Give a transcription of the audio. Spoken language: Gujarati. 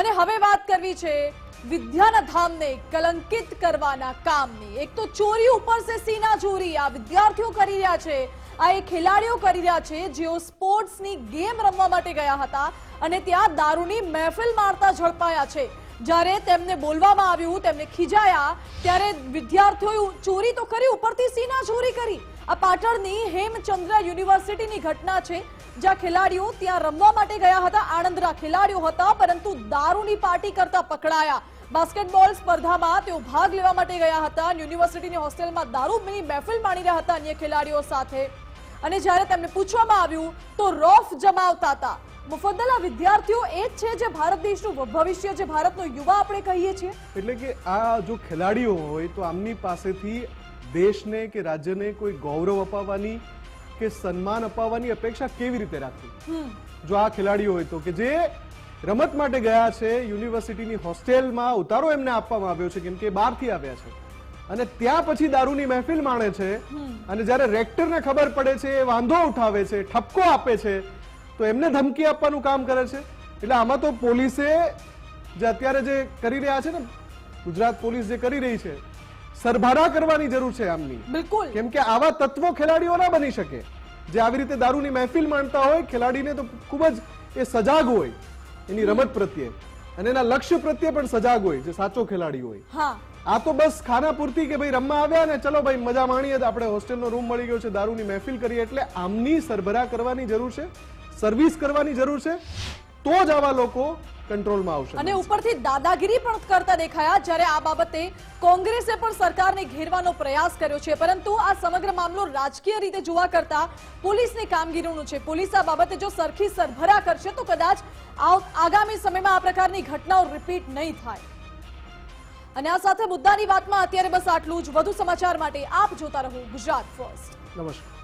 અને હવે વાત કરવી છે વિદ્યાના ધામને કલંકિત કરવાના કામની. એક તો ચોરી ઉપર સે સીના ચોરી આ વિદ્યાર્થીઓ કરી રહ્યા છે. આ એ ખેલાડીઓ કરી રહ્યા છે જેઓ સ્પોર્ટ્સની ગેમ રમવા માટે ગયા હતા અને ત્યાં દારૂની મહેફિલ મારતા ઝડપાયા છે. જ્યારે તેમને બોલવામાં આવ્યું, તેમને ખીજાયા, ત્યારે વિદ્યાર્થીઓએ ચોરી તો કરી, ઉપરથી સીના ચોરી કરી. આ પાટણની હેમચંદ્ર યુનિવર્સિટીની ઘટના છે. જ્યાં ખેલાડીઓ ત્યાં રમવા માટે ગયા હતા, આણંદના ખેલાડીઓ હતા, પરંતુ દારૂની પાર્ટી કરતા પકડાયા. બાસ્કેટબોલ સ્પર્ધામાં તેઓ ભાગ લેવા માટે ગયા હતા. યુનિવર્સિટીની હોસ્ટેલમાં દારૂની મહેફિલ માણી રહ્યા હતા અન્ય ખેલાડીઓ સાથે. અને જ્યારે તેમને પૂછવામાં આવ્યું, તો રોફ જમાવતા હતા. મુફદ્દલ, વિદ્યાર્થીઓ એ જ છે જે ભારત દેશનું ભવિષ્ય, જે ભારતનો યુવા આપણે કહીએ છીએ. એટલે કે આ જો ખેલાડીઓ હોય, તો આમની પાસેથી દેશને કે રાજ્યને કોઈ ગૌરવ અપાવવાની કે સન્માન અપાવવાની અપેક્ષા કેવી રીતે રાખવી? જો આ ખેલાડીઓ હોય તો કે જે રમત માટે ગયા છે યુનિવર્સિટીની હોસ્ટેલમાં ઉતારો એમને આપવામાં આવ્યો છે કેમ કે બહારથી આવ્યા છે. અને ત્યાં પછી દારૂની મહેફિલ માણે છે. અને જ્યારે રેક્ટરને ખબર પડે છે એ વાંધો ઉઠાવે છે ઠપકો આપે છે તો એમને ધમકી આપવાનું કામ કરે છે. એટલે આમાં તો પોલીસે જે અત્યારે જે કરી રહ્યા છે ને ગુજરાત પોલીસ જે કરી રહી છે સરભરા કરવાની જરૂર છે આમની. બિલકુલ. કેમ કે આવા તત્વો ખેલાડીઓ ના બની શકે. જે આવી રીતે દારૂની મહેફિલ માણતા હોય ખેલાડીને તો ખૂબ જ એ સજાગ હોય એની રમત પ્રત્યે. અને એના લક્ષ્ય પ્રત્યે પણ સજાગ હોય જે સાચો ખેલાડી હોય. આ તો બસ ખાના પૂરતી કે ભાઈ રમવા આવ્યા ને ચલો ભાઈ મજા માણીએ તો આપણે હોસ્ટેલનો રૂમ મળી ગયો છે દારૂની મહેફિલ કરીએ. એટલે આમની સરભરા કરવાની જરૂર છે સર્વિસ કરવાની જરૂર છે. તો જ આવા લોકો કંટ્રોલમાં આવશે. અને ઉપરથી દાદાગીરી પણ કરતા દેખાયા જ્યારે આ બાબતે કોંગ્રેસે પણ સરકારને ઘેરવાનો પ્રયાસ કર્યો છે. પરંતુ આ સમગ્ર મામલો રાજકીય રીતે જોવા કરતા પોલીસની કામગીરીનું છે. પોલીસ આ બાબતે જો સરખી સરભરા કરશે તો કદાચ આગામી સમયમાં આ પ્રકારની ઘટનાઓ રિપીટ નહીં થાય. અને આ સાથે મુદ્દાની વાતમાં અત્યારે બસ આટલું જ. વધુ સમાચાર માટે આપ જોતા રહો ગુજરાત ફર્સ્ટ. નમસ્કાર.